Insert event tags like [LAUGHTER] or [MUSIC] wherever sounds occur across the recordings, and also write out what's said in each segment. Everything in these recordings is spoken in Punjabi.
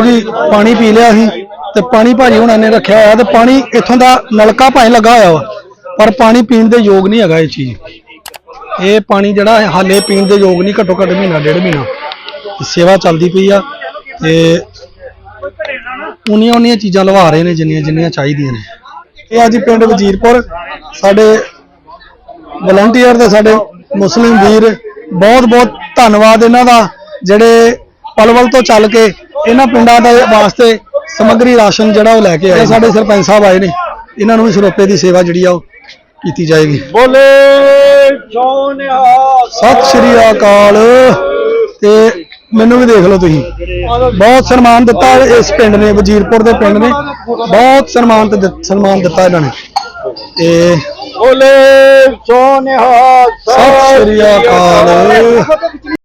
ਜੀ ਪਾਣੀ ਪੀ ਲਿਆ ਸੀ ਤੇ ਪਾਣੀ ਭਾਜੀ ਹੁਣਾਂ ਨੇ ਰੱਖਿਆ ਹੋਇਆ ਤੇ ਪਾਣੀ ਇੱਥੋਂ ਦਾ ਨਲਕਾ ਭਾਵੇਂ ਲੱਗਾ ਹੋਇਆ ਵਾ, ਪਰ ਪਾਣੀ ਪੀਣ ਦੇ ਯੋਗ ਨਹੀਂ ਹੈਗਾ ਇਹ ਚੀਜ਼। ਇਹ ਪਾਣੀ ਜਿਹੜਾ ਹਾਲੇ ਪੀਣ ਦੇ ਯੋਗ ਨਹੀਂ, ਘੱਟੋ ਘੱਟ ਮਹੀਨਾ, ਡੇਢ ਮਹੀਨਾ। ਸੇਵਾ ਚੱਲਦੀ ਪਈ ਆ ਤੇ ਉਨੀਆਂ ਉਨੀਆਂ ਚੀਜ਼ਾਂ ਲਵਾ ਰਹੇ ਨੇ, ਜਿੰਨੀਆਂ ਜਿੰਨੀਆਂ ਚਾਹੀਦੀਆਂ ਨੇ। ਇਹ ਅੱਜ ਪਿੰਡ ਵਜੀਰਪੁਰ, ਸਾਡੇ ਵਲੰਟੀਅਰ ਤੇ ਸਾਡੇ ਮੁਸਲਿਮ ਵੀਰ ਬਹੁਤ ਬਹੁਤ ਧੰਨਵਾਦ ਇਹਨਾਂ ਦਾ, ਜਿਹੜੇ ਪਲਵਲ ਤੋਂ ਚੱਲ ਕੇ ਇਹਨਾਂ ਪਿੰਡਾਂ ਦੇ ਵਾਸਤੇ ਸਮੱਗਰੀ ਰਾਸ਼ਨ ਜਿਹੜਾ ਉਹ ਲੈ ਕੇ ਆਏ। ਸਾਡੇ ਸਰਪੰਚ ਸਾਹਿਬ ਆਏ ਨੇ। ਇਹਨਾਂ ਨੂੰ ਵੀ ਸਰੋਪੇ ਦੀ ਸੇਵਾ ਜਿਹੜੀ ਆ ਉਹ ਕੀਤੀ ਜਾਏਗੀ। ਬੋਲੇ ਸਤਿ ਸ਼੍ਰੀ ਅਕਾਲ। ਤੇ ਮੈਨੂੰ ਵੀ ਦੇਖ ਲਓ ਤੁਸੀਂ। ਬਹੁਤ ਸਨਮਾਨ ਦਿੱਤਾ ਇਸ ਪਿੰਡ ਨੇ ਵਜੀਰਪੁਰ ਦੇ ਪਿੰਡ ਨੇ। ਬਹੁਤ ਸਨਮਾਨ ਸਨਮਾਨ ਦਿੱਤਾ ਇਹਨਾਂ ਨੇ। ਤੇ ਬੋਲੇ ਸੋਨਿਆ ਸਤਿ ਸ਼੍ਰੀ ਅਕਾਲ।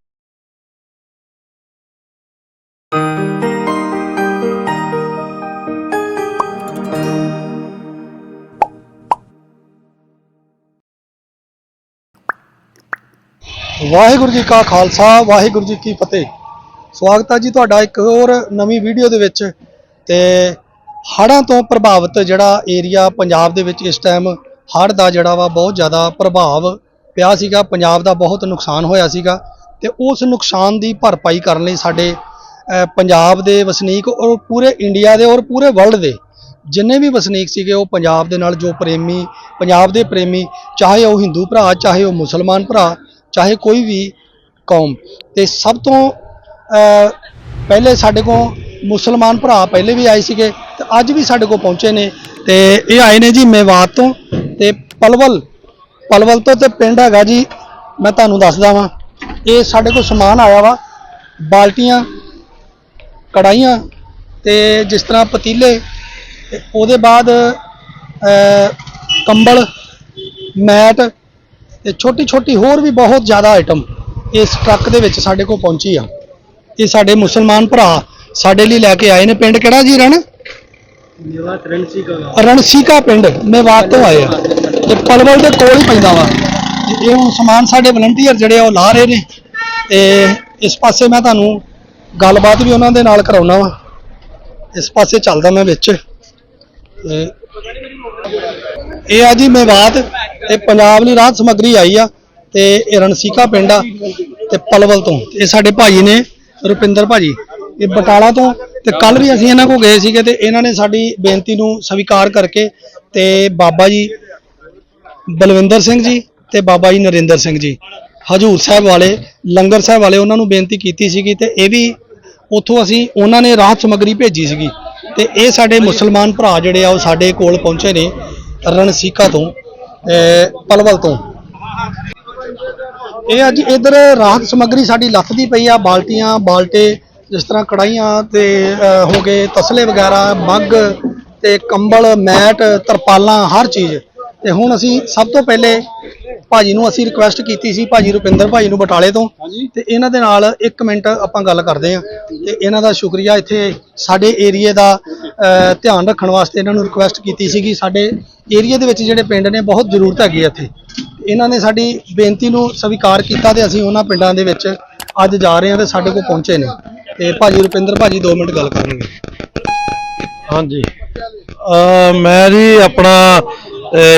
ਵਾਹਿਗੁਰੂ ਜੀ ਕਾ ਖਾਲਸਾ, ਵਾਹਿਗੁਰੂ ਜੀ ਕੀ ਫਤਿਹ। ਸਵਾਗਤ ਹੈ ਜੀ ਤੁਹਾਡਾ ਇੱਕ ਹੋਰ ਨਵੀਂ ਵੀਡੀਓ ਦੇ ਵਿੱਚ ਤੇ ਹੜ੍ਹਾਂ ਤੋਂ ਪ੍ਰਭਾਵਿਤ ਜਿਹੜਾ ਏਰੀਆ ਪੰਜਾਬ ਦੇ ਵਿੱਚ ਇਸ ਟਾਈਮ ਹੜ੍ਹ ਦਾ ਜਿਹੜਾ ਵਾ ਬਹੁਤ ਜ਼ਿਆਦਾ ਪ੍ਰਭਾਵ ਪਿਆ ਸੀਗਾ, ਪੰਜਾਬ ਦਾ ਬਹੁਤ ਨੁਕਸਾਨ ਹੋਇਆ ਸੀਗਾ ਤੇ ਉਸ ਨੁਕਸਾਨ ਦੀ ਭਰਪਾਈ ਕਰਨ ਲਈ ਸਾਡੇ ਪੰਜਾਬ ਦੇ ਵਸਨੀਕ ਔਰ ਪੂਰੇ ਇੰਡੀਆ ਦੇ ਔਰ ਪੂਰੇ ਵਰਲਡ ਦੇ ਜਿੰਨੇ ਵੀ ਵਸਨੀਕ ਸੀਗੇ ਉਹ ਪੰਜਾਬ ਦੇ ਨਾਲ ਜੋ ਪ੍ਰੇਮੀ, ਪੰਜਾਬ ਦੇ ਪ੍ਰੇਮੀ, ਚਾਹੇ ਉਹ ਹਿੰਦੂ ਭਰਾ, ਚਾਹੇ ਉਹ ਮੁਸਲਮਾਨ ਭਰਾ ਚਾਹੇ ਕੋਈ ਵੀ ਕੌਮ। ਤੇ ਸਭ ਤੋਂ ਪਹਿਲੇ ਸਾਡੇ ਕੋਲ ਮੁਸਲਮਾਨ ਭਰਾ ਪਹਿਲੇ ਵੀ ਆਏ ਸੀਗੇ, ਤੇ ਅੱਜ ਵੀ ਸਾਡੇ ਕੋਲ ਪਹੁੰਚੇ ਨੇ। ਤੇ ਇਹ ਆਏ ਨੇ ਜੀ ਮੇਵਾਤ ਤੋਂ। ਤੇ ਪਲਵਲ ਪਲਵਲ ਤੋਂ ਤੇ ਪਿੰਡ ਹੈਗਾ ਜੀ, ਮੈਂ ਤੁਹਾਨੂੰ ਦੱਸਦਾ ਵਾਂ, ਇਹ ਸਾਡੇ ਕੋਲ ਸਮਾਨ ਆਇਆ ਵਾ, ਬਾਲਟੀਆਂ ਕੜਾਈਆਂ ਤੇ ਜਿਸ ਤਰ੍ਹਾਂ ਪਤੀਲੇ ਉਹਦੇ ਬਾਅਦ ਕੰਬਲ, ਮੈਟ ਤੇ ਛੋਟੀ ਛੋਟੀ ਹੋਰ ਵੀ ਬਹੁਤ ਜ਼ਿਆਦਾ ਆਈਟਮ ਇਸ ਟਰੱਕ ਦੇ ਵਿੱਚ ਸਾਡੇ ਕੋਲ ਪਹੁੰਚੀ ਆ। ਇਹ ਸਾਡੇ ਮੁਸਲਮਾਨ ਭਰਾ ਸਾਡੇ ਲਈ ਲੈ ਕੇ ਆਏ ਨੇ। ਪਿੰਡ ਕਿਹੜਾ ਜੀ ਰਣ? ਮੇਵਾ ਕਰੰਸੀ ਕਾ ਰਣਸੀਕਾ ਪਿੰਡ ਮੇਵਾਤ ਤੋਂ ਆਏ ਆ ਤੇ ਪਲਵਲ ਦੇ ਕੋਲ ਹੀ ਪੈਂਦਾ ਵਾ। ਇਹ ਹੁਣ ਸਮਾਨ ਸਾਡੇ ਵਲੰਟੀਅਰ ਜਿਹੜੇ ਆ ਉਹ ਲਾ ਰਹੇ ਨੇ। ਤੇ ਇਸ ਪਾਸੇ ਮੈਂ ਤੁਹਾਨੂੰ ਗੱਲਬਾਤ ਵੀ ਉਹਨਾਂ ਦੇ ਨਾਲ ਕਰਾਉਣਾ ਵਾ। ਇਸ ਪਾਸੇ ਚੱਲਦਾ ਮੈਂ ਵਿੱਚ। ਤੇ ਇਹ ਆ ਜੀ ਮੇਵਾਤ ਤੇ ਪੰਜਾਬ ਲਈ ਰਾਹਤ ਸਮੱਗਰੀ ਆਈ ਆ ਤੇ ਇਹ ਰਣਸੀਕਾ ਪਿੰਡ ਆ ਤੇ ਪਲਵਲ ਤੋਂ। ਇਹ ਸਾਡੇ ਭਾਈ ਨੇ, ਰੁਪਿੰਦਰ ਭਾਜੀ। ਇਹ ਬਟਾਲਾ ਤੋਂ ਤੇ ਕੱਲ ਵੀ ਅਸੀਂ ਇਹਨਾਂ ਕੋਲ ਗਏ ਸੀਗੇ ਤੇ ਇਹਨਾਂ ਨੇ ਸਾਡੀ ਬੇਨਤੀ ਨੂੰ ਸਵੀਕਾਰ ਕਰਕੇ ਤੇ ਬਾਬਾ ਜੀ ਬਲਵਿੰਦਰ ਸਿੰਘ ਜੀ ਤੇ ਬਾਬਾ ਜੀ ਨਰਿੰਦਰ ਸਿੰਘ ਜੀ, ਹਜੂਰ ਸਾਹਿਬ ਵਾਲੇ, ਲੰਗਰ ਸਾਹਿਬ ਵਾਲੇ ਉਹਨਾਂ ਨੂੰ ਬੇਨਤੀ ਕੀਤੀ ਸੀਗੀ ਤੇ ਇਹ ਵੀ ਉੱਥੋਂ ਅਸੀਂ ਉਹਨਾਂ ਨੇ ਰਾਹਤ ਸਮੱਗਰੀ ਭੇਜੀ ਸੀਗੀ ਤੇ ਇਹ ਸਾਡੇ ਮੁਸਲਮਾਨ ਭਰਾ ਜਿਹੜੇ ਆ ਉਹ ਸਾਡੇ ਕੋਲ ਪਹੁੰਚੇ ਨੇ। ਰਣਸੀਕਾ ਤੋਂ ਪਲਵਲ ਤੋਂ। ਇਹ ਅੱਜ ਇਧਰ ਰਾਹਤ ਸਮੱਗਰੀ ਸਾਡੀ ਲੱਥਦੀ ਪਈ ਆ, ਬਾਲਟੀਆਂ, ਬਾਲਟੇ, ਜਿਸ ਤਰ੍ਹਾਂ ਕੜਾਈਆਂ ਤੇ ਹੋ ਗਏ ਤਸਲੇ ਵਗੈਰਾ, ਮੱਗ ਤੇ ਕੰਬਲ, ਮੈਟ, ਤਰਪਾਲਾਂ, ਹਰ ਚੀਜ਼। ਤੇ ਹੁਣ ਅਸੀਂ ਸਭ ਤੋਂ ਪਹਿਲੇ ਭਾਜੀ ਨੂੰ ਅਸੀਂ ਰਿਕੁਐਸਟ ਕੀਤੀ ਸੀ ਭਾਜੀ ਰੁਪਿੰਦਰ ਭਾਜੀ ਨੂੰ ਬਟਾਲੇ ਤੋਂ। ਤੇ ਇਹਨਾਂ ਦੇ ਨਾਲ 1 ਮਿੰਟ ਆਪਾਂ ਗੱਲ ਕਰਦੇ ਹਾਂ। ਤੇ ਇਹਨਾਂ ਦਾ ਸ਼ੁਕਰੀਆ ਇੱਥੇ ਸਾਡੇ ਏਰੀਏ ਦਾ ਧਿਆਨ ਰੱਖਣ ਵਾਸਤੇ ਇਹਨਾਂ ਨੂੰ ਰਿਕੁਐਸਟ ਕੀਤੀ ਸੀਗੀ। ਸਾਡੇ ਏਰੀਏ ਦੇ ਵਿੱਚ ਜਿਹੜੇ ਪਿੰਡ ਨੇ ਬਹੁਤ ਜ਼ਰੂਰਤ ਹੈਗੀ ਹੈ ਇੱਥੇ। ਇਹਨਾਂ ਨੇ ਸਾਡੀ ਬੇਨਤੀ ਨੂੰ ਸਵੀਕਾਰ ਕੀਤਾ ਤੇ ਅਸੀਂ ਉਹਨਾਂ ਪਿੰਡਾਂ ਦੇ ਵਿੱਚ ਅੱਜ ਜਾ ਰਹੇ ਹਾਂ ਤੇ ਸਾਡੇ ਕੋਲ ਪਹੁੰਚੇ ਨੇ। ਤੇ ਭਾਜੀ ਰੁਪਿੰਦਰ ਭਾਜੀ 2 ਮਿੰਟ ਗੱਲ ਕਰਨਗੇ। ਹਾਂਜੀ। ਅ ਮੈਂ ਜੀ ਆਪਣਾ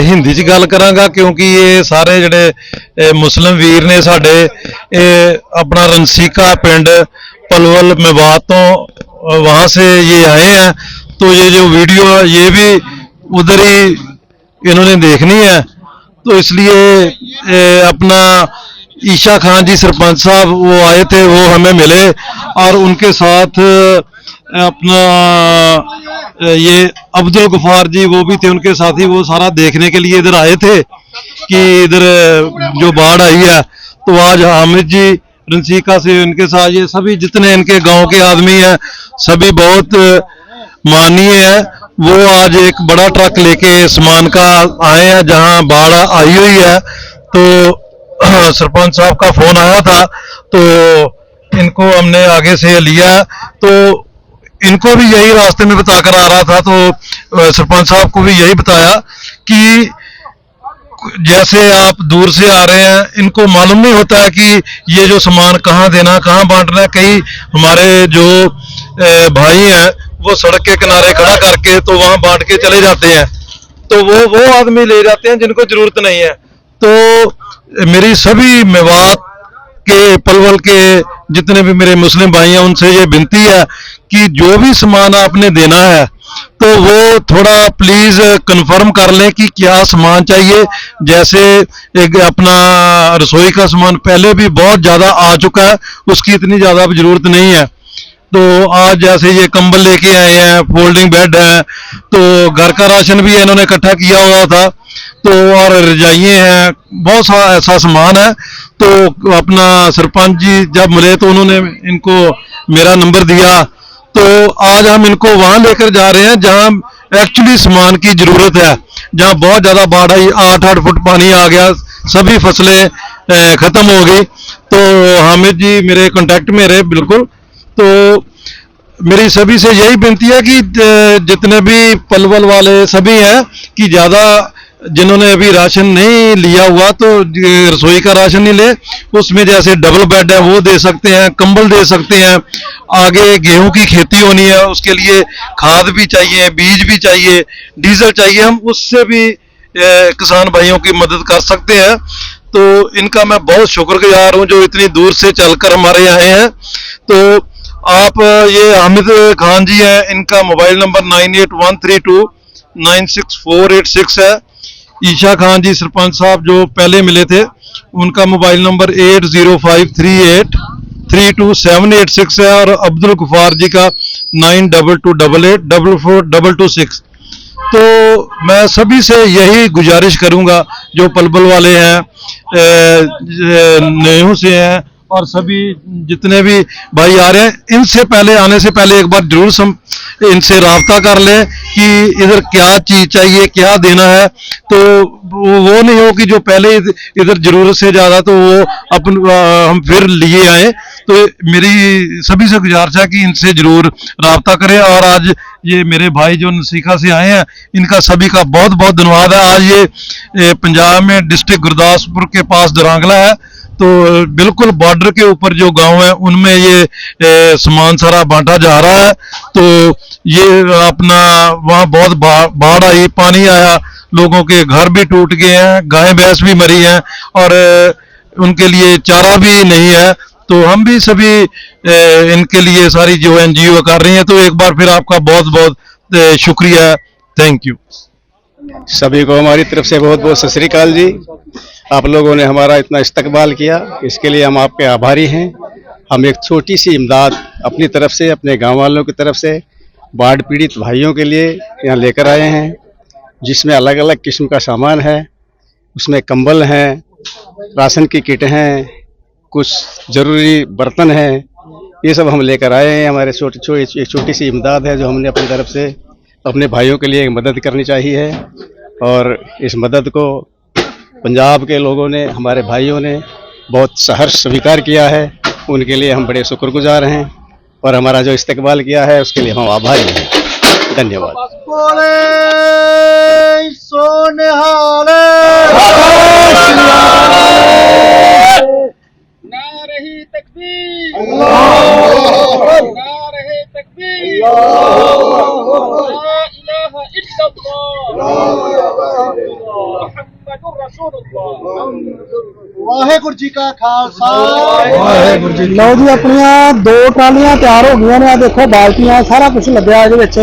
ਹਿੰਦੀ 'ਚ ਗੱਲ ਕਰਾਂਗਾ ਕਿਉਂਕਿ ਇਹ ਸਾਰੇ ਜਿਹੜੇ ਅ, ਮੁਸਲਿਮ ਵੀਰ ਨੇ ਸਾਡੇ ਇਹ ਆਪਣਾ रंसीका पिंड पलवल मेवात तो अ, वहाँ से ये आए हैं तो ये जो वीडियो है, ये भी उधर ही इन्होंने देखनी है तो इसलिए अ, अपना ईशा खान जी सरपंच साहब वो आए थे वो हमें मिले और उनके साथ अ, अपना ये अब्दुल गफार जी, वो भी थे उनके साथ, वो सारा देखने के लिए इधर आए थे कि इधर जो बाढ़ आई है तो आज हामिद जी, रंसीका से उनके साथ, ये सभी जितने इनके गाँव के आदमी हैं, सभी बहुत माननीय है। वो आज एक बड़ा ट्रक लेके सामान का आए हैं, जहाँ बाढ़ आई हुई है। तो [CLEARS THROAT] सरपंच साहब का फ़ोन आया था तो इनको हमने आगे से लिया। तो इनको भी यही रास्ते में बताकर आ रहा था तो सरपंच साहब को भी यही बताया कि जैसे आप दूर से आ रहे हैं, इनको मालूम नहीं होता है कि ये जो सामान कहाँ देना, कहाँ बांटना है। कई हमारे जो भाई हैं, वो सड़क के किनारे खड़ा करके तो वहाँ बांट के चले जाते हैं। तो वो वो आदमी ले जाते हैं जिनको ज़रूरत नहीं है। तो मेरी सभी मेवात के पलवल के जितने भी मेरे मुस्लिम भाई हैं उनसे ये विनती है कि जो भी सामान आपने देना है तो वो थोड़ा प्लीज कंफर्म कर लें कि क्या सामान चाहिए जैसे एक अपना रसोई का सामान पहले भी बहुत ज्यादा आ चुका है उसकी इतनी ज्यादा अब जरूरत नहीं है तो आज जैसे ये कंबल लेके आए हैं फोल्डिंग बेड है तो घर का राशन भी इन्होंने इकट्ठा किया हुआ था। तो और रजाइयाँ हैं, बहुत सा ऐसा सामान है। तो अपना सरपंच जी जब मिले तो उन्होंने इनको मेरा नंबर दिया। तो आज हम इनको वहाँ लेकर जा रहे हैं, जहाँ एक्चुअली सामान की ज़रूरत है। जहाँ बहुत ज़्यादा बाढ़ आई आठ आठ फुट पानी आ गया, सभी फ़सलें खत्म हो गई। तो हामिद जी मेरे कांटेक्ट में रहे, बिल्कुल। तो मेरी सभी से यही विनती है कि जितने भी पलवल वाले सभी हैं कि ज़्यादा जिन्होंने अभी राशन नहीं लिया हुआ तो रसोई का राशन नहीं ले, उसमें जैसे डबल बेड है, वो दे सकते हैं, कंबल दे सकते हैं, आगे गेहूँ की खेती होनी है, उसके लिए खाद भी चाहिए, बीज भी चाहिए, डीजल चाहिए, हम उससे भी किसान भाइयों की मदद कर सकते हैं। तो इनका मैं बहुत शुक्रगुजार हूँ जो इतनी दूर से चलकर हमारे यहाँ आए हैं। तो आप ये हामिद खान जी हैं, इनका mobile number nine eight one three two, nine six four eight six है। ईशा खान जी, सरपंच साहब जो पहले मिले थे, उनका mobile number eight zero five three eight, three two seven eight six है, और अब्दुल गफार जी का nine double two double eight, double four double two six. तो मैं सभी से यही गुजारिश करूँगा, जो पलबल वाले हैं नेहू से हैं और सभी जितने भी भाई आ रहे हैं, इनसे पहले, आने से पहले एक बार ज़रूर सम इनसे राबता कर लें कि इधर क्या चीज़ चाहिए, क्या देना है। तो वो नहीं हो कि जो पहले इधर ज़रूरत से ज़्यादा तो वो अपन हम फिर लिए आए। तो मेरी सभी से गुजारिश है कि इनसे ज़रूर राबता करें और आज ये मेरे भाई जो नसीखा से आए हैं, इनका सभी का बहुत बहुत धन्यवाद है। आज ये पंजाब में डिस्ट्रिक्ट गुरदासपुर के पास दरांगला है। तो बिल्कुल बॉर्डर के ऊपर जो गाँव है, उनमें ये सामान सारा बांटा जा रहा है। तो ये अपना, वहाँ बहुत बाढ़ आई, पानी आया, लोगों के घर भी टूट गए हैं, गाय भैंस भी मरी हैं, और उनके लिए चारा भी नहीं है। तो हम भी सभी इनके लिए सारी जो एनजीओ कर रही हैं तो एक बार फिर आपका बहुत बहुत शुक्रिया। थैंक यू सभी को हमारी तरफ़ से बहुत बहुत सत जी। आप लोगों ने हमारा इतना इस्तकबाल किया, इसके लिए हम आपके आभारी हैं। हम एक छोटी सी इमदाद अपनी तरफ़ से, अपने गाँव वालों की तरफ़ से, बाढ़ पीड़ित भाइयों के लिए यहाँ लेकर आए हैं, जिसमें अलग अलग किस्म का सामान है, उसमें कंबल हैं, राशन की किट हैं, कुछ ज़रूरी बर्तन हैं, ये सब हम लेकर आए हैं। हमारे छोटी छोटी एक छोटी सी इमदाद है जो हमने अपनी तरफ़ से अपने भाइयों के लिए मदद करनी चाहिए और इस मदद को पंजाब के लोगों ने हमारे भाइयों ने बहुत सहर्ष स्वीकार किया है। उनके लिए हम बड़े शुक्रगुजार हैं और हमारा जो इस्तकबाल किया है उसके लिए हम आभारी हैं। धन्यवाद। तकबीर। ਵਾਹਿਗੁਰੂ ਜੀ ਕਾ ਖਾਲਸਾ। ਵਾਹਿਗੁਰੂ ਜੀ ਲਓ ਜੀ, ਆਪਣੀਆਂ ਦੋ ਟਰਾਲੀਆਂ ਤਿਆਰ ਹੋ ਗਈਆਂ ਨੇ। ਆ ਦੇਖੋ, ਬਾਲਟੀਆਂ, ਸਾਰਾ ਕੁਝ ਲੱਗਿਆ ਇਹਦੇ ਵਿੱਚ।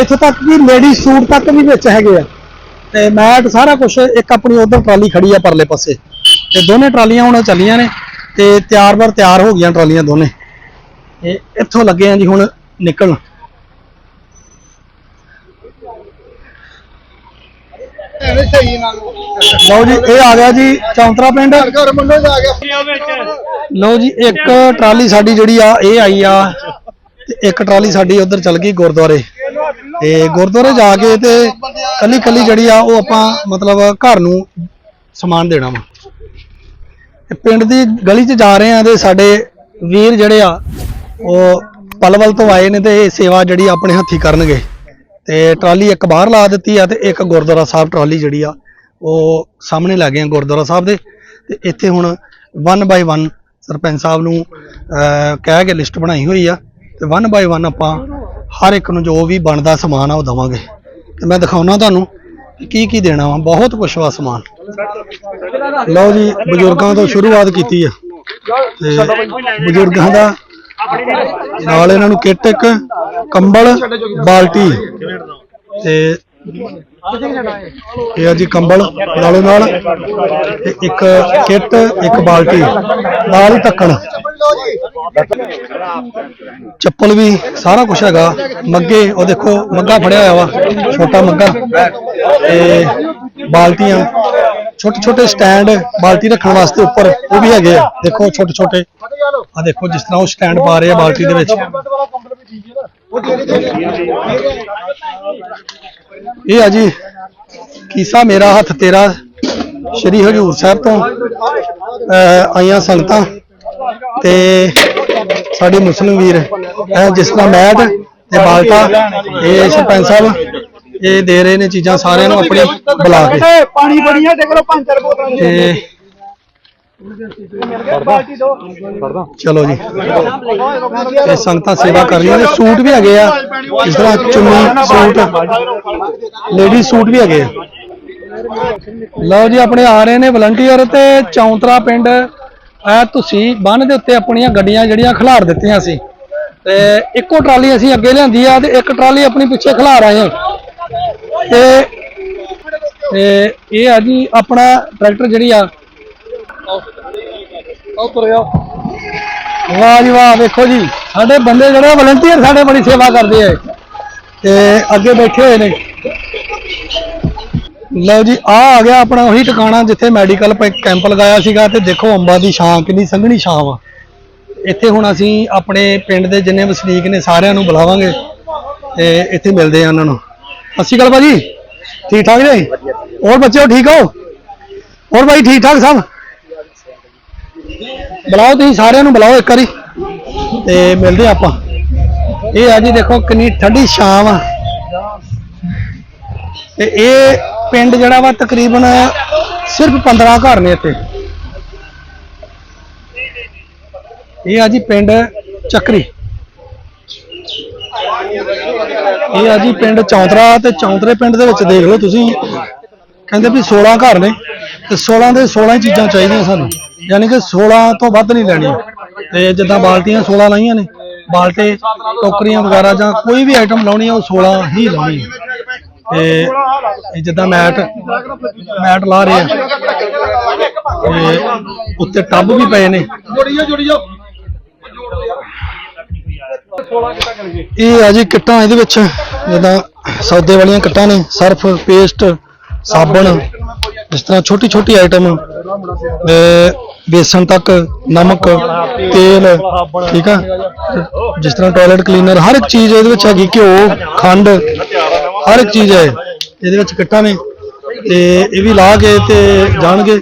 ਇੱਥੋਂ ਤੱਕ ਕਿ ਲੇਡੀ ਸੂਟ ਤੱਕ ਵੀ ਵਿੱਚ ਹੈਗੇ ਆ। ਤੇ ਮੈਟ, ਸਾਰਾ ਕੁਝ ਇੱਕ ਆਪਣੀ ਉਧਰ ਟਰਾਲੀ ਖੜੀ ਆ ਪਰਲੇ ਪਾਸੇ। ਤੇ ਦੋਨੇ ਟਰਾਲੀਆਂ ਹੁਣ ਚੱਲੀਆਂ ਨੇ। ਤੇ ਤਿਆਰ ਬਰ ਤਿਆਰ ਹੋ ਗਈਆਂ ਟਰਾਲੀਆਂ ਦੋਨੇ। ਤੇ ਇੱਥੋਂ ਲੱਗੇ ਆ ਜੀ, ਹੁਣ ਨਿਕਲਣ। ਐਵੇਂ ਸਹੀ ਨਾਲ ਲਓ ਜੀ ਇਹ ਆ ਗਿਆ ਜੀ ਚੌਂਤਰਾ ਪਿੰਡ। ਘਰ ਮੁੰਡੇ ਜਾ ਗਿਆ। ਲਓ ਜੀ ਇੱਕ ਟਰਾਲੀ ਸਾਡੀ ਜਿਹੜੀ ਆ ਇਹ ਆਈ ਆ ਤੇ ਇੱਕ ਟਰਾਲੀ ਸਾਡੀ ਉਧਰ ਚੱਲ ਗਈ ਗੁਰਦੁਆਰੇ। ਤੇ ਗੁਰਦੁਆਰੇ ਜਾ ਕੇ ਤੇ ਕੱਲੀ ਕੱਲੀ ਜਿਹੜੀ ਆ ਉਹ ਆਪਾਂ ਮਤਲਬ ਘਰ ਨੂੰ ਸਮਾਨ ਦੇਣਾ ਵਾ। ਪਿੰਡ ਦੀ ਗਲੀ 'ਚ ਜਾ ਰਹੇ ਆ ਤੇ ਸਾਡੇ ਵੀਰ ਜਿਹੜੇ ਆ ਉਹ ਪਲਵਲ ਤੋਂ ਆਏ ਨੇ ਤੇ ਇਹ ਸੇਵਾ ਜਿਹੜੀ ਆਪਣੇ ਹੱਥੀ ਕਰਨਗੇ। ਤੇ ਟਰਾਲੀ ਇੱਕ ਬਾਹਰ ਲਾ ਦਿੱਤੀ ਆ ਤੇ ਇੱਕ ਗੁਰਦੁਆਰਾ ਸਾਹਿਬ ਟਰਾਲੀ ਜਿਹੜੀ ਆ, ਉਹ ਸਾਹਮਣੇ ਲੱਗੇ ਗਏ ਗੁਰਦੁਆਰਾ ਸਾਹਿਬ ਦੇ। ਤੇ ਇੱਥੇ ਹੁਣ 1 ਬਾਈ 1 ਸਰਪੰਚ ਸਾਹਿਬ ਨੂੰ ਕਹਿ ਕੇ ਲਿਸਟ ਬਣਾਈ ਹੋਈ ਆ। ਤੇ ਵਨ ਬਾਈ ਵਨ ਆਪਾਂ ਹਰ ਇੱਕ ਨੂੰ ਜੋ ਵੀ ਬਣਦਾ ਸਮਾਨ ਆ ਉਹ ਦਵਾਂਗੇ। ਤੇ ਮੈਂ ਦਿਖਾਉਣਾ ਤੁਹਾਨੂੰ ਕੀ ਕੀ ਦੇਣਾ ਵਾ। ਬਹੁਤ ਕੁਛ ਵਾ ਸਮਾਨ। ਲਓ ਜੀ, ਬਜ਼ੁਰਗਾਂ ਤੋਂ ਸ਼ੁਰੂਆਤ ਕੀਤੀ ਆ। ਤੇ ਬਜ਼ੁਰਗਾਂ ਦਾ ਨਾਲ ਇਹਨਾਂ ਨੂੰ ਕਿੱਟ ਇੱਕ, ਕੰਬਲ, ਬਾਲਟੀ ਤੇ ਇਹ ਆ ਜੀ ਕੰਬਲ ਨਾਲੋਂ ਨਾਲ ਤੇ ਇੱਕ ਕਿੱਟ, ਇੱਕ ਬਾਲਟੀ, ਨਾਲ ਹੀ ਢੱਕਣ ਚੱਪਲ ਵੀ ਸਾਰਾ ਕੁਝ ਹੈਗਾ। ਮੱਗੇ, ਉਹ ਦੇਖੋ, ਮੱਗਾ ਫੜਿਆ ਹੋਇਆ ਵਾ, ਛੋਟਾ ਮੱਗਾ ਤੇ ਬਾਲਟੀਆਂ। ਛੋਟੇ ਛੋਟੇ ਸਟੈਂਡ ਬਾਲਟੀ ਰੱਖਣ ਵਾਸਤੇ ਉੱਪਰ, ਉਹ ਵੀ ਹੈਗੇ ਆ। ਦੇਖੋ ਛੋਟੇ ਛੋਟੇ। ਆ ਦੇਖੋ ਜਿਸ ਤਰ੍ਹਾਂ ਉਹ ਸਟੈਂਡ ਪਾ ਰਹੇ ਆ ਬਾਲਟੀ ਦੇ ਵਿੱਚ। ਇਹ ਆ ਜੀ, ਕੀਸਾ ਮੇਰਾ ਹੱਥ ਤੇਰਾ, ਸ਼੍ਰੀ ਹਜੂਰ ਸਾਹਿਬ ਤੋਂ, ਅਹ, ਆਈਆਂ ਸੰਗਤਾਂ। ਤੇ ਸਾਡੇ ਮੁਸਲਿਮ ਵੀਰ ਜਿਸ ਤਰ੍ਹਾਂ ਮੈਟ ਤੇ ਬਾਲਟਾ, ਇਹ ਸਰਪੰਚ ਸਾਹਿਬ ਇਹ ਦੇ ਰਹੇ ਨੇ ਚੀਜ਼ਾਂ ਸਾਰਿਆਂ ਨੂੰ ਆਪਣੀ ਬੁਲਾ ਕੇ। ਪਾਣੀ ਬੜੀਆਂ ਟੇਕ ਲੋ ਪੰਜ ਚਾਰ ਬੋਤਲਾਂ ਤੇ ਚਲੋ ਜੀ। ਇਹ ਸੰਗਤਾਂ ਸੇਵਾ ਕਰ ਰਹੀਆਂ ਨੇ। ਸੂਟ ਵੀ ਹੈਗੇ ਆ। ਜਿਸ ਤਰ੍ਹਾਂ ਚੁੰਨੀ ਸੂਟ। ਲੇਡੀ ਸੂਟ ਵੀ ਹੈਗੇ ਆ। ਲਓ ਜੀ ਆਪਣੇ ਆ ਰਹੇ ਨੇ ਵਲੰਟੀਅਰ ਤੇ ਚੌਂਤਰਾ ਪਿੰਡ। ਐ ਤੁਸੀਂ ਬੰਨ ਦੇ ਉੱਤੇ ਆਪਣੀਆਂ ਗੱਡੀਆਂ ਜਿਹੜੀਆਂ ਖਿਲਾਰ ਦਿੱਤੀਆਂ ਸੀ। ਤੇ ਇੱਕੋ ਟਰਾਲੀ ਅਸੀਂ ਅੱਗੇ ਲਿਆਂਦੀ ਆ ਤੇ ਇੱਕ ਟਰਾਲੀ ਆਪਣੀ ਪਿੱਛੇ ਖਿਲਾਰ ਆਏ ਆ। ਤੇ ਤੇ ਇਹ ਆ ਜੀ ਆਪਣਾ ਟਰੈਕਟਰ ਜਿਹੜੀ ਆ। ਆਓ ਤੁਰਿਆ ਵਾਹ ਜੀ ਵਾਹ, ਵੇਖੋ ਜੀ, ਸਾਡੇ ਬੰਦੇ ਜਿਹੜੇ ਵਲੰਟੀਅਰ ਸਾਡੇ ਬੜੀ ਸੇਵਾ ਕਰਦੇ ਆ। ਤੇ ਅੱਗੇ ਬੈਠੇ ਹੋਏ ਨੇ। ਲਓ ਜੀ, ਆ ਆ ਗਿਆ ਆਪਣਾ ਉਹੀ ਟਿਕਾਣਾ ਜਿੱਥੇ ਮੈਡੀਕਲ ਕੈਂਪ ਲਗਾਇਆ ਸੀਗਾ ਤੇ ਦੇਖੋ ਅੰਬਾਂ ਦੀ ਛਾਂ ਕਿੰਨੀ ਸੰਘਣੀ ਛਾਂ ਵਾ। ਇੱਥੇ ਹੁਣ ਅਸੀਂ ਆਪਣੇ ਪਿੰਡ ਦੇ ਜਿੰਨੇ ਵਸਨੀਕ ਨੇ ਸਾਰਿਆਂ ਨੂੰ ਬੁਲਾਵਾਂਗੇ ਤੇ ਇੱਥੇ ਮਿਲਦੇ ਆ ਉਹਨਾਂ ਨੂੰ। ਸਤਿ ਸ਼੍ਰੀ ਅਕਾਲ ਭਾਜੀ। ਠੀਕ ਠਾਕ ਜੀ? ਹੋਰ ਬੱਚਿਓ, ਠੀਕ ਹੋ? ਹੋਰ ਭਾਈ, ਠੀਕ ਠਾਕ ਸਭ? ਬੁਲਾਓ ਤੁਸੀਂ ਸਾਰਿਆਂ ਨੂੰ, ਬੁਲਾਓ ਇੱਕ ਵਾਰੀ। ਤੇ ਮਿਲਦੇ ਆਪਾਂ। ਇਹ ਆ ਜੀ ਦੇਖੋ, ਕਿੰਨੀ ਠੰਡੀ ਸ਼ਾਮ ਆ। ਤੇ ਇਹ ਪਿੰਡ ਜਿਹੜਾ ਵਾ, ਤਕਰੀਬਨ ਸਿਰਫ 15 ਘਰ ਨੇ ਇੱਥੇ। ਇਹ ਆ ਜੀ ਪਿੰਡ ਚੱਕਰੀ। ਇਹ ਆ ਜੀ ਪਿੰਡ ਚੌਂਤਰਾ ਤੇ ਚੌਂਤਰੇ ਪਿੰਡ ਦੇ ਵਿੱਚ ਦੇਖ ਲਓ ਤੁਸੀਂ। ਕਹਿੰਦੇ ਵੀ 16 ਘਰ ਨੇ ਤੇ 16 ਦੇ 16 ਹੀ ਚੀਜ਼ਾਂ ਚਾਹੀਦੀਆਂ ਸਾਨੂੰ। ਯਾਨੀ ਕਿ 16 ਤੋਂ ਵੱਧ ਨਹੀਂ ਲੈਣੀਆਂ। ਤੇ ਜਿੱਦਾਂ ਬਾਲਟੀਆਂ 16 ਲਾਈਆਂ ਨੇ, ਬਾਲਟੇ, ਟੋਕਰੀਆਂ ਵਗੈਰਾ ਜਾਂ ਕੋਈ ਵੀ ਆਈਟਮ ਲਾਉਣੀ ਆ, ਉਹ 16 ਹੀ ਲਾਉਣੀ ਤੇ ਜਿੱਦਾਂ ਮੈਟ ਮੈਟ ਲਾ ਰਹੇ ਆ। ਤੇ ਉੱਤੇ ਟੱਬ ਵੀ ਪਏ ਨੇ। ਜੋੜੀਓ ਜੋੜੀਓ ਇਹ ਆ ਜੀ ਕਿੱਟਾਂ ਇਹਦੇ ਵਿੱਚ, ਜਿੱਦਾਂ ਸੌਦੇ ਵਾਲੀਆਂ ਕਿੱਟਾਂ ਨੇ, ਸਰਫ, ਪੇਸਟ, ਸਾਬਣ, ਇਸ ਤਰ੍ਹਾਂ ਛੋਟੀ ਛੋਟੀ ਆਈਟਮ ਬੇਸਣ ਤੱਕ, ਨਮਕ, ਤੇਲ, ਠੀਕ ਆ? ਜਿਸ ਤਰ੍ਹਾਂ ਟਾਇਲਟ ਕਲੀਨਰ ਹਰ ਇੱਕ ਚੀਜ਼ ਇਹਦੇ ਵਿੱਚ ਹੈਗੀ ਘਿਓ, ਖੰਡ, ਹਰ ਇੱਕ ਚੀਜ਼ ਹੈ, ਇਹਦੇ ਵਿੱਚ ਕਿੱਟਾਂ ਨੇ, ਤੇ ਇਹ ਵੀ ਲਾ ਕੇ ਤੇ ਜਾਣਗੇ।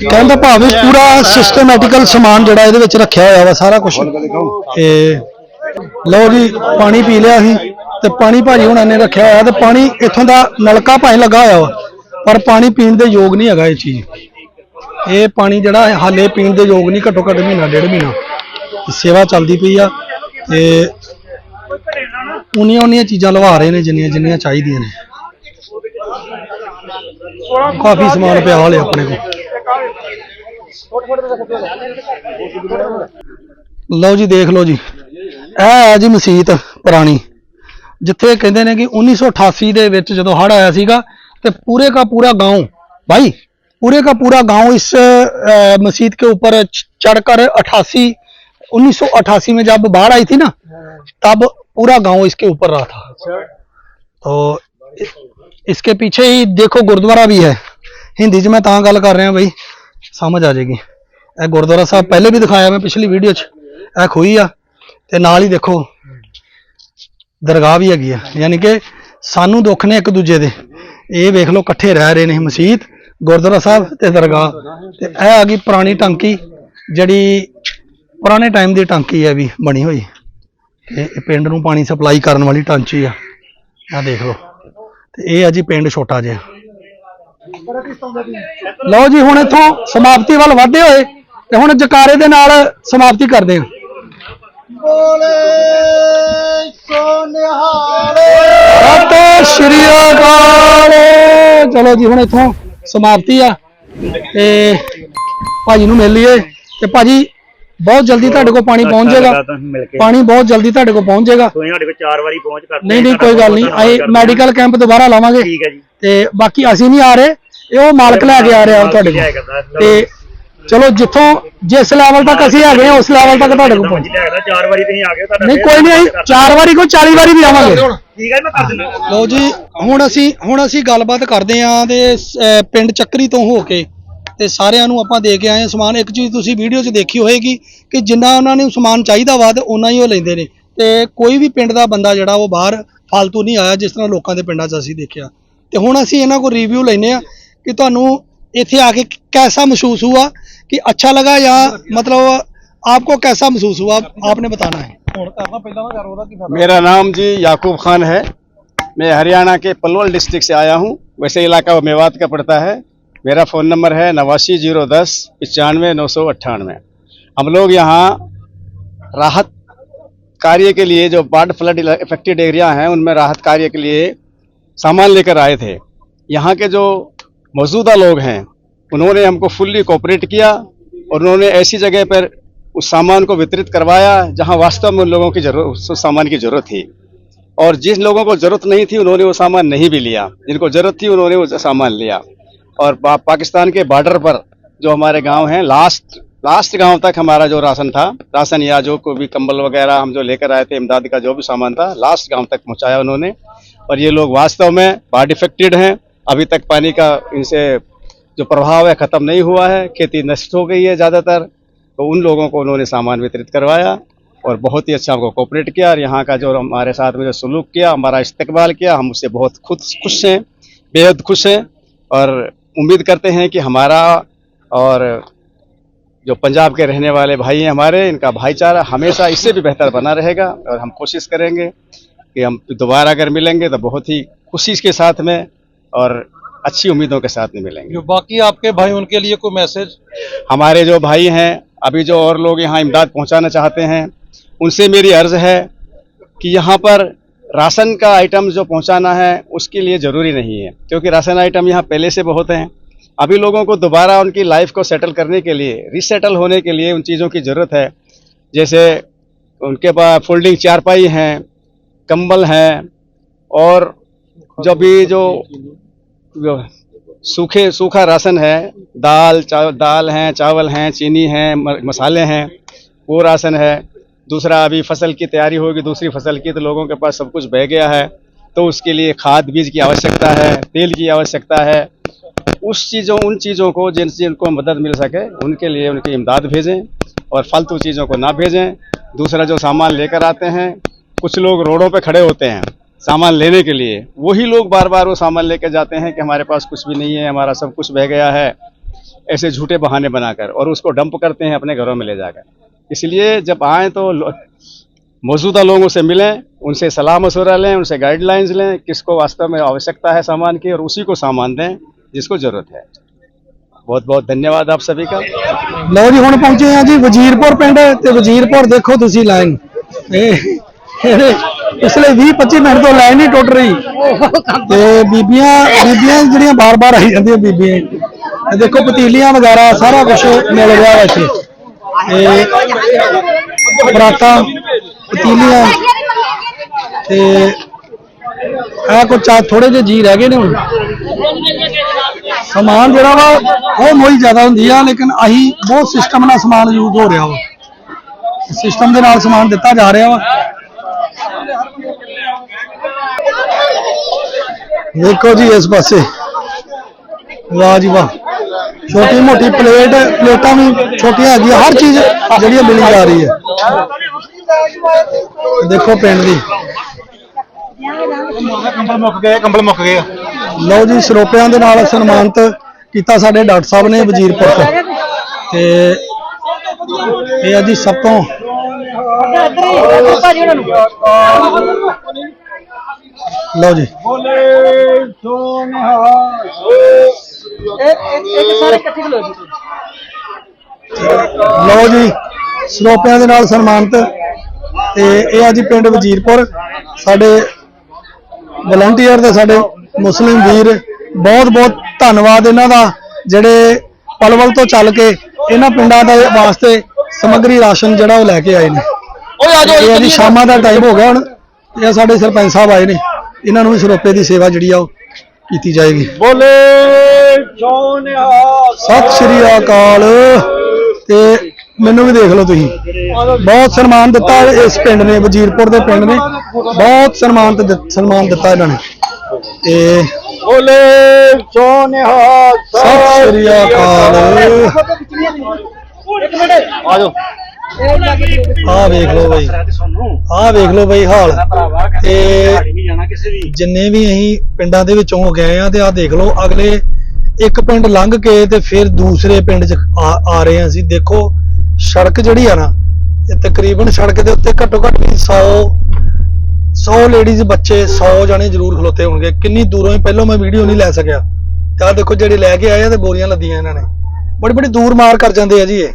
ਕਹਿੰਦਾ ਭਾਵੇਂ ਪੂਰਾ ਸਿਸਟਮੈਟਿਕਲ ਸਮਾਨ ਜਿਹੜਾ ਇਹਦੇ ਵਿੱਚ ਰੱਖਿਆ ਹੋਇਆ ਵਾ, ਸਾਰਾ ਕੁਝ ਤੇ ਲਓ ਜੀ, ਪਾਣੀ ਪੀ ਲਿਆ ਸੀ ਤੇ ਪਾਣੀ ਭਾਜੀ ਹੁਣ ਇਹਨੇ ਰੱਖਿਆ ਹੋਇਆ ਤੇ ਪਾਣੀ ਇੱਥੋਂ ਦਾ ਨਲਕਾ ਭਾਵੇਂ ਲੱਗਾ ਹੋਇਆ ਵਾ, ਪਰ ਪਾਣੀ ਪੀਣ ਦੇ ਯੋਗ ਨਹੀਂ ਹੈਗਾ ਇਹ ਚੀਜ਼। ਇਹ ਪਾਣੀ ਜਿਹੜਾ ਹਾਲੇ ਪੀਣ ਦੇ ਯੋਗ ਨਹੀਂ, ਘੱਟੋ ਘੱਟ ਮਹੀਨਾ, ਡੇਢ ਮਹੀਨਾ। ਸੇਵਾ ਚੱਲਦੀ ਪਈ ਆ ਤੇ ਉਨੀਆਂ ਉਨੀਆਂ ਚੀਜ਼ਾਂ ਲਵਾ ਰਹੇ ਨੇ, ਜਿੰਨੀਆਂ ਜਿੰਨੀਆਂ ਚਾਹੀਦੀਆਂ ਨੇ। ਕਾਫੀ ਸਮਾਨ ਪਿਆ ਹਾਲੇ ਆਪਣੇ ਕੋਲ। ਲਓ ਜੀ, ਦੇਖ ਲਓ ਜੀ। ਇਹ ਹੈ ਜੀ ਮਸਜਿਦ ਪੁਰਾਣੀ ਜਿੱਥੇ ਕਹਿੰਦੇ ਨੇ ਕਿ 1988 ਦੇ ਵਿੱਚ ਜਦੋਂ ਹੜ੍ਹ ਆਇਆ ਸੀਗਾ ਤੇ पूरे का पूरा गांव भाई पूरे का पूरा गांव इस अ, मस्जिद के ऊपर च- चढ़कर 88 1988 में जब बाढ़ आई थी ना तब पूरा गांव इसके ऊपर रहा था तो इ- इसके पीछे ही देखो गुरुद्वारा भी है हिंदी च मैं ਤਾਂ ਗੱਲ ਕਰ ਰਿਹਾ ਬਈ ਸਮਝ ਆ ਜਾਏਗੀ ਇਹ ਗੁਰਦੁਆਰਾ ਸਾਹਿਬ ਪਹਿਲੇ ਵੀ ਦਿਖਾਇਆ ਮੈਂ ਪਿਛਲੀ ਵੀਡੀਓ 'ਚ ਇਹ ਖੂਹੀ ਆ ਤੇ ਨਾਲ ਹੀ ਦੇਖੋ, ਦਰਗਾਹ ਵੀ ਹੈਗੀ ਆ। ਯਾਨੀ ਕਿ ਸਾਨੂੰ ਦੁੱਖ ਨੇ ਇੱਕ ਦੂਜੇ ਦੇ। ਇਹ ਵੇਖ ਲਓ, ਇਕੱਠੇ ਰਹਿ ਰਹੇ ਨੇ ਮਸਜਿਦ ਗੁਰਦੁਆਰਾ ਸਾਹਿਬ ਤੇ ਦਰਗਾਹ। ਤੇ ਇਹ ਆ ਗਈ ਪੁਰਾਣੀ ਟਾਂਕੀ, ਜਿਹੜੀ ਪੁਰਾਣੇ ਟਾਈਮ ਦੀ ਟਾਂਕੀ ਹੈ ਵੀ ਬਣੀ ਹੋਈ। ਤੇ ਇਹ ਪਿੰਡ ਨੂੰ ਪਾਣੀ ਸਪਲਾਈ ਕਰਨ ਵਾਲੀ ਟਾਂਚੀ ਆ। ਆ ਦੇਖ ਲਓ। ਤੇ ਇਹ ਆ ਜੀ ਪਿੰਡ ਛੋਟਾ ਜਿਹਾ। ਲਓ ਜੀ, ਹੁਣ ਇੱਥੋਂ ਸਮਾਪਤੀ ਵੱਲ ਵਧਦੇ ਹੋਏ ਤੇ ਹੁਣ ਜਕਾਰੇ ਦੇ ਨਾਲ ਸਮਾਪਤੀ ਕਰਦੇ ਹਾਂ। ਸਤਿ ਸ਼੍ਰੀ ਅਕਾਲ। ਚਲੋ ਜੀ ਹੁਣ ਇੱਥੋਂ ਸਮਾਪਤੀ ਆ। ਤੇ ਭਾਜੀ ਨੂੰ ਮਿਲ ਲਈਏ। ਤੇ ਭਾਜੀ ਬਹੁਤ ਜਲਦੀ ਤੁਹਾਡੇ ਕੋਲ ਪਾਣੀ ਪਹੁੰਚ ਜਾਏਗਾ। ਪਾਣੀ ਬਹੁਤ ਜਲਦੀ ਤੁਹਾਡੇ ਕੋਲ ਪਹੁੰਚ ਜਾਏਗਾ। ਤੁਸੀਂ ਸਾਡੇ ਕੋਲ ਚਾਰ ਵਾਰੀ ਪਹੁੰਚ ਕਰਦੇ ਨਹੀਂ ਨਹੀਂ ਕੋਈ ਗੱਲ ਨਹੀਂ। ਅਸੀਂ ਮੈਡੀਕਲ ਕੈਂਪ ਦੁਬਾਰਾ ਲਾਵਾਂਗੇ। ਠੀਕ ਹੈ ਜੀ। ਤੇ ਬਾਕੀ ਅਸੀਂ ਨਹੀਂ ਆ ਰਹੇ। ਇਹ ਉਹ ਮਾਲਕ ਲੈ ਕੇ ਆ ਰਿਹਾ ਤੁਹਾਡੇ ਕੋਲ। ਤੇ ਚਲੋ ਜਿੱਥੋਂ ਜਿਸ ਲੈਵਲ ਤੱਕ ਅਸੀਂ ਹੈਗੇ ਆ ਉਸ ਲੈਵਲ ਤੱਕ ਤੁਹਾਡੇ ਕੋਲ ਪਹੁੰਚ ਕਰਦਾ ਚਾਰ ਵਾਰੀ ਤੁਸੀਂ ਆ ਗਏ ਤੁਹਾਡਾ ਨਹੀਂ ਕੋਈ ਨਹੀਂ ਅਸੀਂ ਚਾਰ ਵਾਰੀ ਕੋਈ 40 ਵਾਰੀ ਵੀ ਆਵਾਂਗੇ। ਠੀਕ ਹੈ ਮੈਂ ਕਰ ਦਿੰਦਾ। ਲਓ ਜੀ ਹੁਣ ਅਸੀਂ ਹੁਣ ਅਸੀਂ ਗੱਲਬਾਤ ਕਰਦੇ ਆਂ ਤੇ ਅਹ, ਪਿੰਡ ਚੱਕਰੀ ਤੋਂ ਹੋ ਕੇ ਤੇ ਸਾਰਿਆਂ ਨੂੰ ਆਪਾਂ ਦੇ ਕੇ ਆਏ ਹਾਂ ਸਮਾਨ। ਇੱਕ ਚੀਜ਼ ਤੁਸੀਂ ਵੀਡੀਓ 'ਚ ਦੇਖੀ ਹੋਏਗੀ ਕਿ ਜਿੰਨਾ ਉਹਨਾਂ ਨੂੰ ਸਮਾਨ ਚਾਹੀਦਾ ਵਾ ਤੇ ਉਹਨਾਂ ਹੀ ਉਹ ਲੈਂਦੇ ਨੇ। ਤੇ ਕੋਈ ਵੀ ਪਿੰਡ ਦਾ ਬੰਦਾ ਜਿਹੜਾ ਉਹ ਬਾਹਰ ਫालतू ਨਹੀਂ ਆਇਆ ਜਿਸ ਤਰ੍ਹਾਂ ਲੋਕਾਂ ਦੇ ਪਿੰਡਾਂ 'ਚ ਅਸੀਂ ਦੇਖਿਆ। ਤੇ ਹੁਣ ਅਸੀਂ ਇਹਨਾਂ ਕੋਲ ਰਿਵਿਊ ਲੈਨੇ ਆ ਕਿ ਤੁਹਾਨੂੰ ਇੱਥੇ ਆ ਕੇ कैसा महसूस हुआ कि अच्छा लगा या मतलब आपको कैसा महसूस हुआ आपने बताना है मेरा नाम जी याकूब खान है मैं हरियाणा के पलवल डिस्ट्रिक्ट से आया हूँ वैसे इलाका वो मेवात का पड़ता है मेरा फ़ोन नंबर है नवासी जीरो दस पचानवे नौ सौ अट्ठानवे हम लोग यहाँ राहत कार्य के लिए जो बाढ़ फ्लड इफेक्टेड एरिया हैं उनमें राहत कार्य के लिए सामान लेकर आए थे यहाँ के जो मौजूदा लोग हैं। उन्होंने हमको फुल्ली कोऑपरेट किया और उन्होंने ऐसी जगह पर उस सामान को वितरित करवाया जहाँ वास्तव में उन लोगों की ज़रूरत उस सामान की ज़रूरत थी। और जिन लोगों को ज़रूरत नहीं थी, उन्होंने वो सामान नहीं भी लिया। जिनको ज़रूरत थी, उन्होंने वो सामान लिया। और पाकिस्तान के बॉर्डर पर जो हमारे गाँव हैं लास्ट लास्ट गाँव तक हमारा जो राशन था, राशन या जो कोई भी कंबल वगैरह हम जो लेकर आए थे, इमदाद का जो भी सामान था लास्ट गाँव तक पहुँचाया उन्होंने। और ये लोग वास्तव में बाढ़ इफेक्टेड हैं। अभी तक पानी का इनसे जो प्रभाव है, ख़त्म नहीं हुआ है, खेती नष्ट हो गई है ज़्यादातर तो उन लोगों को उन्होंने सामान वितरित करवाया और बहुत ही अच्छा हमको कोऑपरेट किया और यहाँ का जो हमारे साथ में जो सलूक किया, हमारा इस्तकबाल किया, हम उससे बहुत खुद खुश हैं, बेहद खुश हैं और उम्मीद करते हैं कि हमारा और जो पंजाब के रहने वाले भाई हैं हमारे, इनका भाईचारा हमेशा इससे भी बेहतर बना रहेगा और हम कोशिश करेंगे कि हम दोबारा अगर मिलेंगे तो बहुत ही खुशी के साथ में और अच्छी उम्मीदों के साथ में मिलेंगे। जो बाकी आपके भाई उनके लिए कोई मैसेज? हमारे जो भाई हैं अभी जो और लोग यहाँ इमदाद पहुँचाना चाहते हैं उनसे मेरी अर्ज़ है कि यहाँ पर राशन का आइटम जो पहुँचाना है उसके लिए ज़रूरी नहीं है क्योंकि राशन आइटम यहाँ पहले से बहुत हैं। अभी लोगों को दोबारा उनकी लाइफ को सेटल करने के लिए रिसेटल होने के लिए उन चीज़ों की ज़रूरत है। जैसे उनके पास फोल्डिंग चारपाई हैं कंबल हैं और जो भी जो जो सूखे सूखा राशन है दाल चावल दाल हैं चावल हैं चीनी हैं मसाले हैं वो राशन है। दूसरा अभी फ़सल की तैयारी होगी दूसरी फ़सल की तो लोगों के पास सब कुछ बह गया है तो उसके लिए खाद बीज की आवश्यकता है तेल की आवश्यकता है। उस चीज़ों उन चीज़ों को जिन जिनको मदद मिल सके उनके लिए उनकी इमदाद भेजें और फालतू चीज़ों को ना भेजें। दूसरा जो सामान लेकर आते हैं कुछ लोग रोडों पे खड़े होते हैं। सामान लेने के लिए वही लोग बार बार वो सामान लेकर जाते हैं कि हमारे पास कुछ भी नहीं है हमारा सब कुछ बह गया है ऐसे झूठे बहाने बनाकर और उसको डंप करते हैं अपने घरों में ले जाकर इसलिए जब आए तो लो- मौजूदा लोगों से मिलें उनसे सलाह मशवरा लें उनसे गाइडलाइंस लें किसको वास्तव में आवश्यकता है सामान की और उसी को सामान दें जिसको ज़रूरत है बहुत बहुत धन्यवाद आप सभी का ਲਓ ਜੀ ਹੁਣ ਪਹੁੰਚੇ ਆ ਜੀ ਵਜ਼ੀਰਪੁਰ ਪਿੰਡ ਤੇ ਵਜ਼ੀਰਪੁਰ ਦੇਖੋ ਤੁਸੀਂ ਲਾਈਨ ਇਹ ਇਹਦੇ ਪਿਛਲੇ 20 25 ਮਿੰਟ ਤੋਂ ਲਾਈਨ ਹੀ ਟੁੱਟ ਰਹੀ। ਤੇ ਬੀਬੀਆਂ ਬੀਬੀਆਂ ਜਿਹੜੀਆਂ ਬਾਰ-ਬਾਰ ਆਈ ਜਾਂਦੀਆਂ ਬੀਬੀਆਂ ਦੇਖੋ ਪਤੀਲੀਆਂ ਵਗੈਰਾ, ਸਾਰਾ ਕੁਝ ਮਿਲ ਰਿਹਾ ਵਾ ਇੱਥੇ। ਤੇ ਬਰਾਤਾਂ, ਪਤੀਲੀਆਂ। ਤੇ ਆ ਕੁਝ ਚਾ ਥੋੜੇ ਜਿਹੇ ਜੀ ਰਹਿ ਗਏ ਨੇ ਹੁਣ। ਸਮਾਨ ਜਿਹੜਾ ਵਾ, ਉਹ ਮੋਈ ਜ਼ਿਆਦਾ ਹੁੰਦੀ ਆ, ਲੇਕਿਨ ਆਹੀ ਬਹੁਤ ਸਿਸਟਮ ਨਾਲ ਸਮਾਨ ਯੂਜ਼ ਹੋ ਰਿਹਾ ਵਾ। ਸਿਸਟਮ ਦੇ ਨਾਲ ਸਮਾਨ ਦਿੱਤਾ ਜਾ ਰਿਹਾ ਵਾ। ਦੇਖੋ ਜੀ ਇਸ ਪਾਸੇ। ਵਾਹ ਜੀ ਵਾਹ। ਛੋਟੀ ਮੋਟੀ ਪਲੇਟ, ਪਲੇਟਾਂ ਵੀ ਛੋਟੀਆਂ ਹੈਗੀਆਂ, ਹਰ ਚੀਜ਼ ਜਿਹੜੀ ਮਿਲੀ ਜਾ ਰਹੀ ਹੈ। ਦੇਖੋ ਪਿੰਡ ਦੀ। ਕੰਬਲ ਮੁੱਕ ਗਏ ਕੰਬਲ ਮੁੱਕ ਗਏ ਲਓ ਜੀ, ਸਰੋਪਿਆਂ ਦੇ ਨਾਲ ਸਨਮਾਨਿਤ ਕੀਤਾ ਸਾਡੇ ਡਾਕਟਰ ਸਾਹਿਬ ਨੇ ਵਜ਼ੀਰਪੁਰ ਤੋਂ। ਤੇ ਇਹ ਆ ਜੀ ਸਭ ਤੋਂ ਲਓ ਜੀ। ਬੋਲੇ ਸੋ ਨਿਹਾਲ ਲਓ ਜੀ ਸਰੋਪਿਆਂ ਦੇ ਨਾਲ ਸਨਮਾਨਿਤ ਤੇ ਇਹ ਆ ਜੀ ਪਿੰਡ ਵਜੀਰਪੁਰ। ਸਾਡੇ ਵਲੰਟੀਅਰ ਤੇ ਸਾਡੇ ਮੁਸਲਿਮ ਵੀਰ ਬਹੁਤ ਬਹੁਤ ਧੰਨਵਾਦ ਇਹਨਾਂ ਦਾ ਜਿਹੜੇ ਪਲਵਲ ਤੋਂ ਚੱਲ ਕੇ ਇਹਨਾਂ ਪਿੰਡਾਂ ਦੇ ਵਾਸਤੇ ਸਮੱਗਰੀ ਰਾਸ਼ਨ ਜਿਹੜਾ ਉਹ ਲੈ ਕੇ ਆਏ ਨੇ। ਇਹ ਆ ਜੀ ਸ਼ਾਮਾਂ ਦਾ ਟਾਈਮ ਹੋ ਗਿਆ ਹੁਣ ਇਹ ਆ ਸਾਡੇ ਸਰਪੰਚ ਸਾਹਿਬ ਆਏ ਨੇ। ਇਹਨਾਂ ਨੂੰ ਵੀ ਸਰੋਪੇ ਦੀ ਸੇਵਾ ਜਿਹੜੀ ਆ ਉਹ ਕੀਤੀ ਜਾਏਗੀ। ਬੋਲੇ ਸੋਨਿਆ ਸਤਿ ਸ਼੍ਰੀ ਅਕਾਲ ਤੇ ਮੈਨੂੰ ਵੀ ਦੇਖ ਲਓ ਤੁਸੀਂ। ਬਹੁਤ ਸਨਮਾਨ ਦਿੱਤਾ ਇਸ ਪਿੰਡ ਨੇ ਵਜੀਰਪੁਰ ਦੇ ਪਿੰਡ ਨੇ। ਬਹੁਤ ਸਨਮਾਨ ਸਨਮਾਨ ਦਿੱਤਾ ਇਹਨਾਂ ਨੇ। ਤੇ ਬੋਲੇ ਸੋਨਿਆ ਸਤਿ ਸ਼੍ਰੀ ਅਕਾਲ। ਆਜੋ ਆਹ ਵੇਖ ਲਓ ਬਈ। ਆਹ ਵੇਖ ਲਓ ਬਈ ਹਾਲ। ਤੇ ਜਿੰਨੇ ਵੀ ਅਸੀਂ ਪਿੰਡਾਂ ਦੇ ਵਿੱਚੋਂ ਗਏ ਆ ਤੇ ਆਹ ਦੇਖ ਲਓ ਅਗਲੇ ਇੱਕ ਪਿੰਡ ਲੰਘ ਕੇ ਤੇ ਫਿਰ ਦੂਸਰੇ ਪਿੰਡ 'ਚ ਆ ਰਹੇ ਆ ਅਸੀਂ। ਦੇਖੋ ਸੜਕ ਜਿਹੜੀ ਆ ਨਾ ਇਹ ਤਕਰੀਬਨ ਸੜਕ ਦੇ ਉੱਤੇ ਘੱਟੋ ਘੱਟ ਵੀ 100 100 ਲੇਡੀਜ਼ ਬੱਚੇ 100 ਜਣੇ ਜ਼ਰੂਰ ਖਲੋਤੇ ਹੋਣਗੇ। ਕਿੰਨੀ ਦੂਰੋਂ ਹੀ ਪਹਿਲਾਂ ਮੈਂ ਵੀਡੀਓ ਨਹੀਂ ਲੈ ਸਕਿਆ। ਤੇ ਆਹ ਦੇਖੋ ਜਿਹੜੇ ਲੈ ਕੇ ਆਏ ਆ ਤੇ ਬੋਰੀਆਂ ਲੱਦੀਆਂ ਇਹਨਾਂ ਨੇ। ਬੜੀ ਬੜੀ ਦੂਰ ਮਾਰ ਕਰ ਜਾਂਦੇ ਆ ਜੀ ਇਹ।